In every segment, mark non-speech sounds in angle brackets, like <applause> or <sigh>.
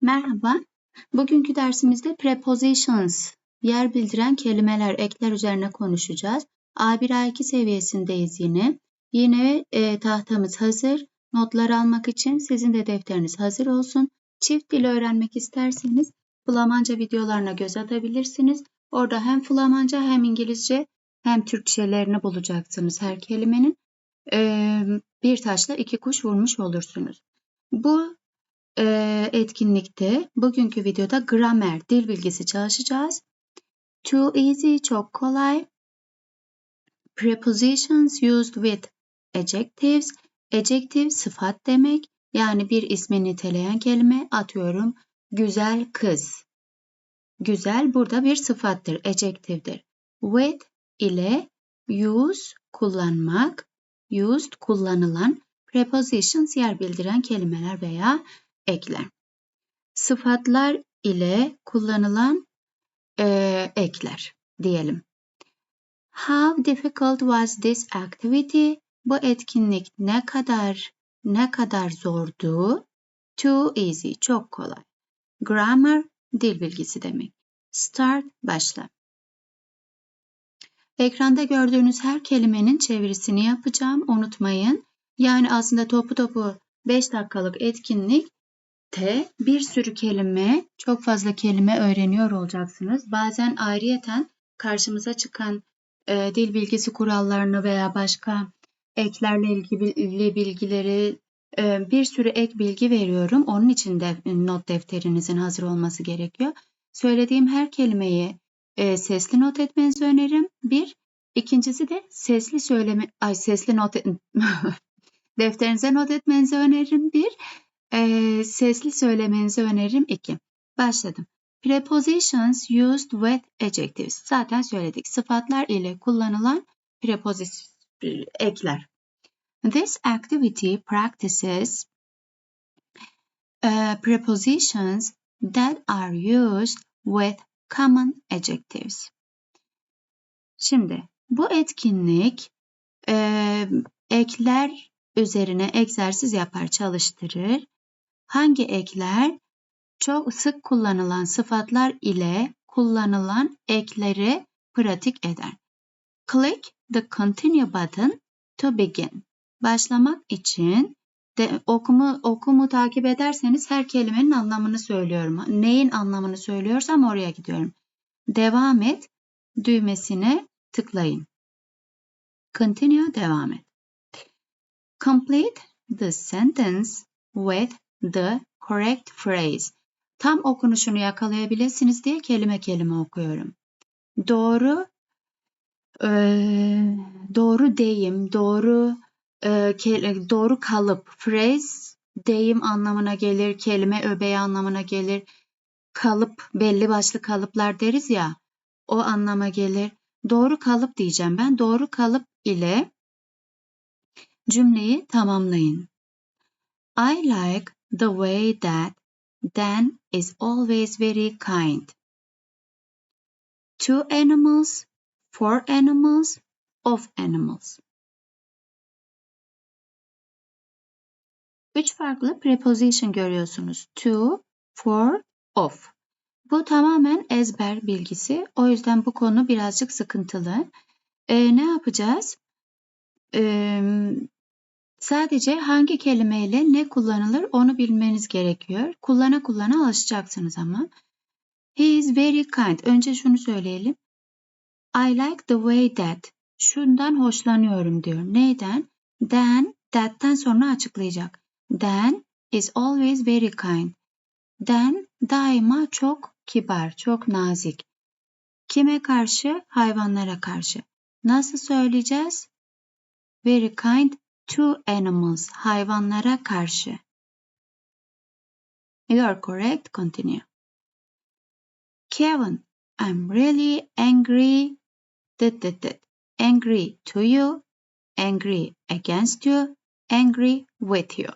Merhaba. Bugünkü dersimizde prepositions, yer bildiren kelimeler, ekler üzerine konuşacağız. A1 A2 seviyesindeyiz yine. Yine e, tahtamız hazır. Notlar almak için sizin de defteriniz hazır olsun. Çift dil öğrenmek isterseniz Flamanca videolarına göz atabilirsiniz. Orada hem Flamanca hem İngilizce hem Türkçelerini bulacaksınız her kelimenin. E, bir taşla iki kuş vurmuş olursunuz. Bu e, etkinlikte bugünkü videoda gramer, dil bilgisi çalışacağız. Too easy, çok kolay. Prepositions used with adjectives. Adjective sıfat demek. Yani bir ismi niteleyen kelime atıyorum. Güzel kız. Güzel burada bir sıfattır, adjective'dir. With ile use kullanmak, used kullanılan prepositions yer bildiren kelimeler veya ekler. Sıfatlar ile kullanılan e, ekler diyelim. How difficult was this activity? Bu etkinlik ne kadar ne kadar zordu? Too easy, çok kolay. Grammar, dil bilgisi demek. Start, başla. Ekranda gördüğünüz her kelimenin çevirisini yapacağım, unutmayın. Yani aslında topu topu 5 dakikalık etkinlik T bir sürü kelime, çok fazla kelime öğreniyor olacaksınız. Bazen ayrıyeten karşımıza çıkan e, dil bilgisi kurallarını veya başka eklerle ilgili bilgileri e, bir sürü ek bilgi veriyorum. Onun için de not defterinizin hazır olması gerekiyor. Söylediğim her kelimeyi e, sesli not etmenizi öneririm. Bir. İkincisi de sesli söyleme, ay sesli not <laughs> defterinize not etmenizi öneririm. Bir. E, sesli söylemenizi öneririm. 2. Başladım. Prepositions used with adjectives. Zaten söyledik. Sıfatlar ile kullanılan preposition ekler. This activity practices uh, prepositions that are used with common adjectives. Şimdi bu etkinlik e, ekler üzerine egzersiz yapar, çalıştırır hangi ekler çok sık kullanılan sıfatlar ile kullanılan ekleri pratik eder. Click the continue button to begin. Başlamak için de okumu okumu takip ederseniz her kelimenin anlamını söylüyorum. Neyin anlamını söylüyorsam oraya gidiyorum. Devam et düğmesine tıklayın. Continue devam et. Complete the sentence with the correct phrase. Tam okunuşunu yakalayabilirsiniz diye kelime kelime okuyorum. Doğru e, doğru deyim, doğru e, doğru kalıp, phrase deyim anlamına gelir, kelime öbeği anlamına gelir. Kalıp, belli başlı kalıplar deriz ya, o anlama gelir. Doğru kalıp diyeceğim ben. Doğru kalıp ile cümleyi tamamlayın. I like the way that Dan is always very kind. To animals, for animals, of animals. Üç farklı preposition görüyorsunuz. To, for, of. Bu tamamen ezber bilgisi. O yüzden bu konu birazcık sıkıntılı. Ee, ne yapacağız? Ee, Sadece hangi kelimeyle ne kullanılır onu bilmeniz gerekiyor. Kullana kullana alışacaksınız ama. He is very kind. Önce şunu söyleyelim. I like the way that. Şundan hoşlanıyorum diyor. Neyden? Then, that'ten sonra açıklayacak. Then is always very kind. Then daima çok kibar, çok nazik. Kime karşı? Hayvanlara karşı. Nasıl söyleyeceğiz? Very kind to animals, hayvanlara karşı. You are correct, continue. Kevin, I'm really angry. Dit, dit, dit. Angry to you, angry against you, angry with you.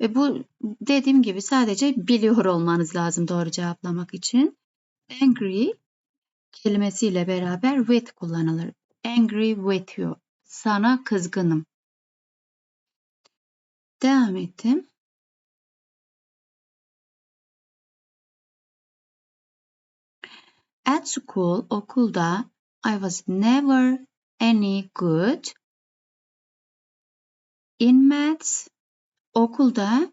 Ve bu dediğim gibi sadece biliyor olmanız lazım doğru cevaplamak için. Angry kelimesiyle beraber with kullanılır. Angry with you. Sana kızgınım devam ettim. At school, okulda I was never any good. In maths, okulda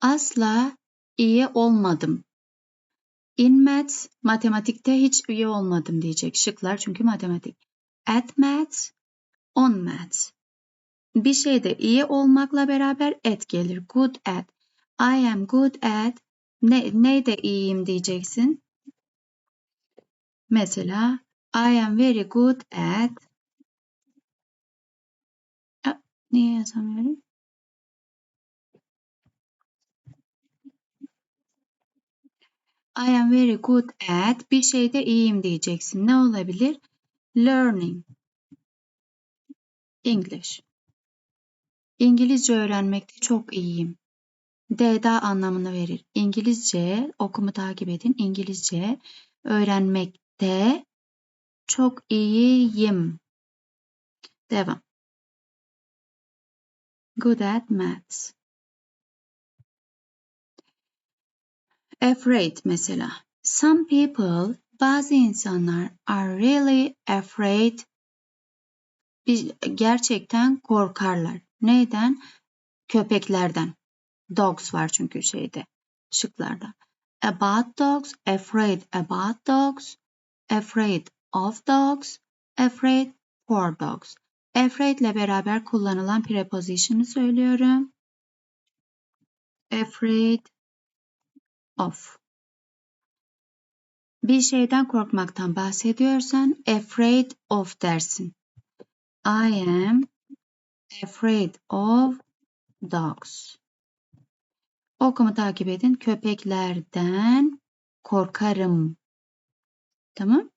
asla iyi olmadım. In maths, matematikte hiç iyi olmadım diyecek şıklar çünkü matematik. At maths, on maths. Bir şeyde iyi olmakla beraber at gelir. Good at. I am good at. Ne, neyde iyiyim diyeceksin. Mesela I am very good at. Aa, niye yazamıyorum? I am very good at bir şeyde iyiyim diyeceksin. Ne olabilir? Learning English. İngilizce öğrenmekte çok iyiyim. D'da anlamını verir. İngilizce okumu takip edin. İngilizce öğrenmekte çok iyiyim. Devam. Good at maths. Afraid mesela. Some people, bazı insanlar are really afraid. Gerçekten korkarlar. Neyden? Köpeklerden. Dogs var çünkü şeyde, şıklarda. About dogs, afraid about dogs, afraid of dogs, afraid for dogs. Afraid ile beraber kullanılan preposition'ı söylüyorum. Afraid of. Bir şeyden korkmaktan bahsediyorsan afraid of dersin. I am afraid of dogs. Okumu takip edin. Köpeklerden korkarım. Tamam.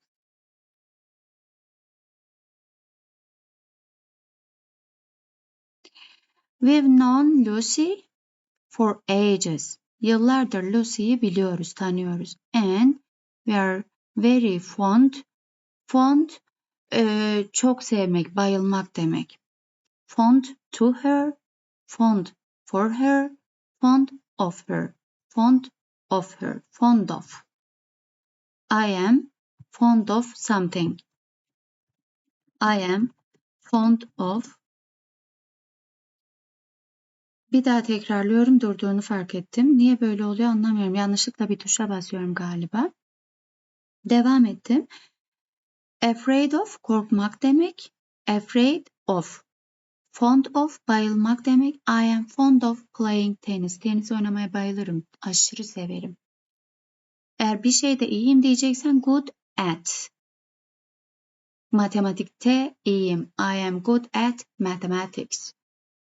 We've known Lucy for ages. Yıllardır Lucy'yi biliyoruz, tanıyoruz. And we are very fond. Fond e, çok sevmek, bayılmak demek. Fond to her, fond for her, fond of her, fond of her, fond of. I am fond of something. I am fond of Bir daha tekrarlıyorum durduğunu fark ettim. Niye böyle oluyor anlamıyorum. Yanlışlıkla bir tuşa basıyorum galiba. Devam ettim. Afraid of korkmak demek. Afraid of. Fond of bayılmak demek. I am fond of playing tennis. Tenis oynamaya bayılırım. Aşırı severim. Eğer bir şeyde iyiyim diyeceksen good at. Matematikte iyiyim. I am good at mathematics.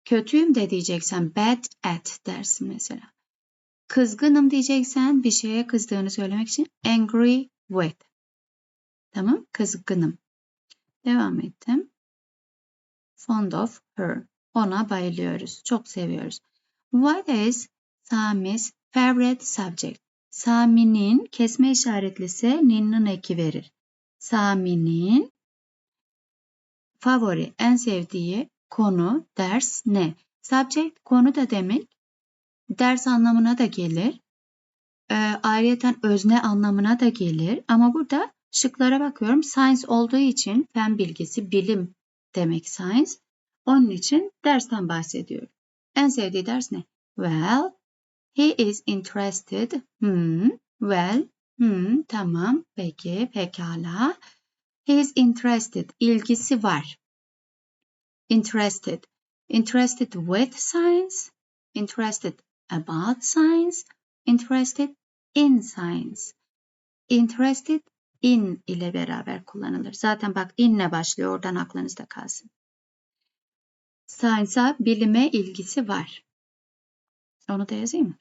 Kötüyüm de diyeceksen bad at dersin mesela. Kızgınım diyeceksen bir şeye kızdığını söylemek için angry with. Tamam, kızgınım. Devam ettim. Fond of her. Ona bayılıyoruz. Çok seviyoruz. What is Sami's favorite subject? Sami'nin kesme işaretlisi nin'nin eki verir. Sami'nin favori, en sevdiği konu, ders ne? Subject konu da demek. Ders anlamına da gelir. E, ayrıyeten özne anlamına da gelir. Ama burada şıklara bakıyorum. Science olduğu için fen bilgisi, bilim demek science. Onun için dersten bahsediyor. En sevdiği ders ne? Well, he is interested. Hmm, well, hmm, tamam, peki, pekala. He is interested, ilgisi var interested. Interested with science, interested about science, interested in science. Interested in ile beraber kullanılır. Zaten bak inle başlıyor oradan aklınızda kalsın. Science'a, bilime ilgisi var. Onu da yazayım mı?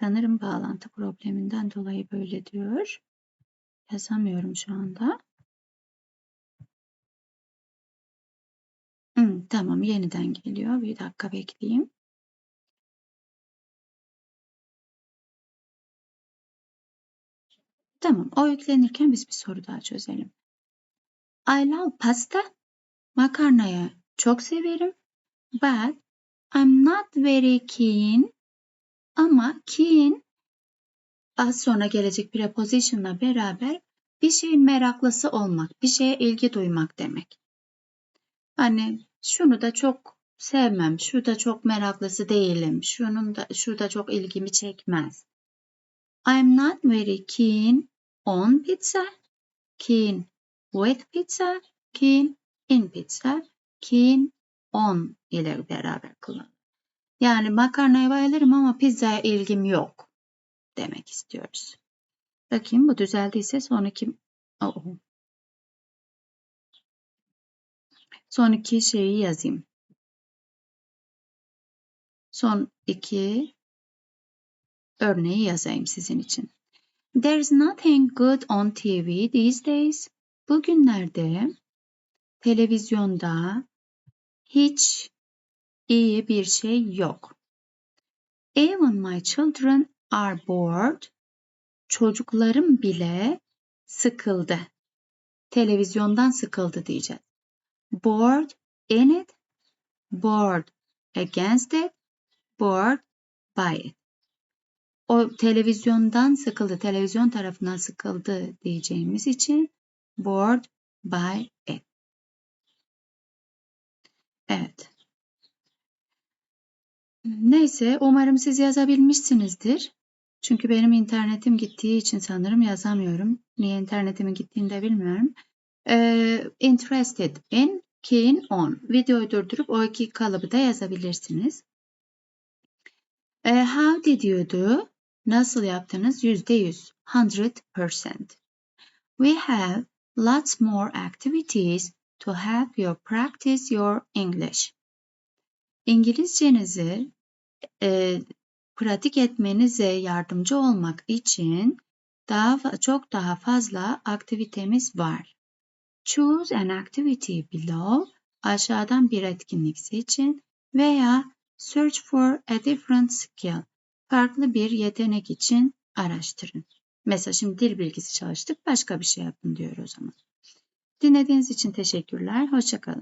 Sanırım bağlantı probleminden dolayı böyle diyor. Yazamıyorum şu anda. Tamam yeniden geliyor. Bir dakika bekleyeyim. Tamam o yüklenirken biz bir soru daha çözelim. I love pasta. Makarnayı çok severim. But I'm not very keen. Ama keen az sonra gelecek preposition'la beraber bir şeyin meraklısı olmak, bir şeye ilgi duymak demek. Hani şunu da çok sevmem, şu da çok meraklısı değilim, şunun da şu da çok ilgimi çekmez. I'm not very keen on pizza, keen with pizza, keen in pizza, keen on ile beraber kullanılır. Yani makarnaya bayılırım ama pizzaya ilgim yok demek istiyoruz. Bakayım bu düzeldiyse sonraki oh. Sonraki şeyi yazayım. Son iki örneği yazayım sizin için. There's nothing good on TV these days. Bugünlerde televizyonda hiç iyi bir şey yok. Even my children are bored. Çocuklarım bile sıkıldı. Televizyondan sıkıldı diyeceğiz. Bored in it, bored against it, bored by it. O televizyondan sıkıldı, televizyon tarafından sıkıldı diyeceğimiz için bored by it. Evet. Neyse, umarım siz yazabilmişsinizdir. Çünkü benim internetim gittiği için sanırım yazamıyorum. Niye internetimin gittiğini de bilmiyorum. Ee, interested in, keen on. Videoyu durdurup o iki kalıbı da yazabilirsiniz. Ee, how did you do? Nasıl yaptınız? Yüzde yüz. Hundred percent. We have lots more activities to help you practice your English. İngilizcenizi e, pratik etmenize yardımcı olmak için daha çok daha fazla aktivitemiz var. Choose an activity below. Aşağıdan bir etkinlik seçin veya search for a different skill. Farklı bir yetenek için araştırın. Mesela şimdi dil bilgisi çalıştık. Başka bir şey yapın diyor o zaman. Dinlediğiniz için teşekkürler. Hoşçakalın.